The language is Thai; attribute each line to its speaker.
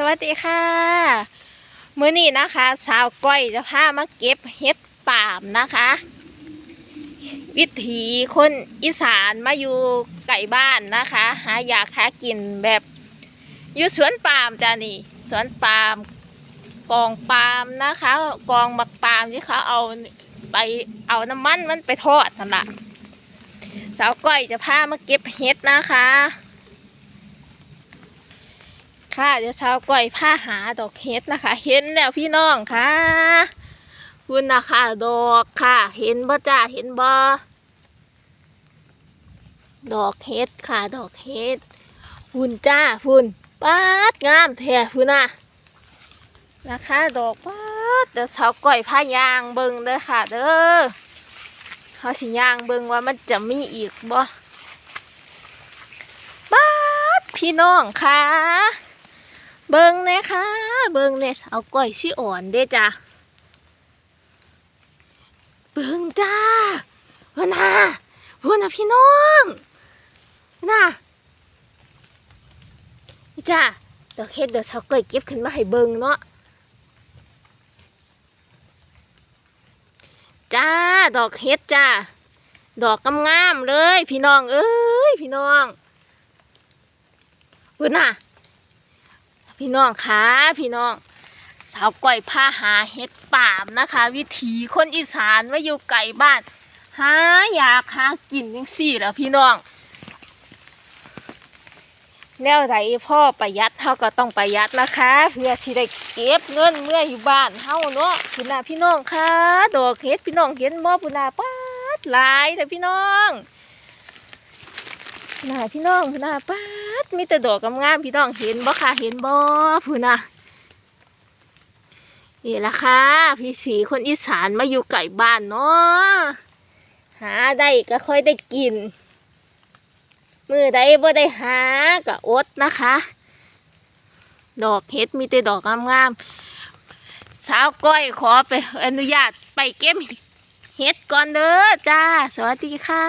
Speaker 1: สวัสดีค่ะ มื้อนี้นะคะสาวก้อยจะพามาเก็บเห็ดป่ามนะคะ วิถีคนอีสานมาอยู่ไก่บ้านนะคะ หาอยากหากินแบบอยู่สวนปาล์มจ้านี่สวนปาล์มกองปาล์มนะคะ กองหมักปาล์มที่เขาเอาไปเอาน้ำมันมันไปทอดนั่นแหละสาวก้อยจะพามาเก็บเห็ดนะคะ ค่ะเดี๋ยวเช้าก่อยผ้าหาดอกเห็ดนะคะ เห็นแล้วพี่น้องค่ะคุณนะคะดอกค่ะ เห็นบ่จ้าเห็นบ่ดอกเห็ดค่ะดอกเห็ดฝุ่นจ้าฝุ่นปัดงามแท้ฝุ่นน่ะนะคะ ดอกปัดเดี๋ยวเช้าก่อยผ้ายางเบิงเด้อค่ะ เด้อเขาสิยางเบิงว่ามันจะมีอีกบ่ปัดพี่น้องค่ะ เบิงเน่ค่ะ เบิงเน่สาก้อยชิอ่อนเด้จ้ะเบิงจ้าพูน่ะพูน่ะพี่น้องพูน่ะนี่จ้าดอกเฮ็ดเดี๋ยวสาวก้อยเก็บขึ้นมาให้เบิงเนาะจ้า ดอกเฮ็ดจ้า ดอกงามๆเลย พี่น้อง เอ้ย พี่น้องพูน่ะ พี่น้องคะพี่น้องสาวก้อยพาหาเห็ดป่ามนะคะ วิถีคนอีสานว่าอยู่ไกลบ้าน หาอยากหากินยังสี่แล้วพี่น้องแนวไหนพ่อประหยัดเท่าก็ต้องประหยัดนะคะ เพื่อสิได้เก็บเงินเมื่ออยู่บ้านเฮาเนาะพี่นาพี่น้องคะดอกเห็ดพี่น้องเห็นบ่พี่นาป้าดลายแต่พี่น้อง พี่นาพี่น้องพี่นาป้าดมีแต่ดอกงามๆพี่น้องเห็นบ่ค่ะเห็นบ่พี่นานี่ละค่ะพี่สีคนอีสานมาอยู่ไก่บ้านเนาะหาได้ก็ค่อยได้กิน มือใดบ่ได้หาก็อดนะคะ ดอกเห็ดมีแต่ดอกงามๆสาวก้อยขอไปอนุญาตไปเก็บเห็ดก่อนเด้อจ้า สวัสดีค่ะ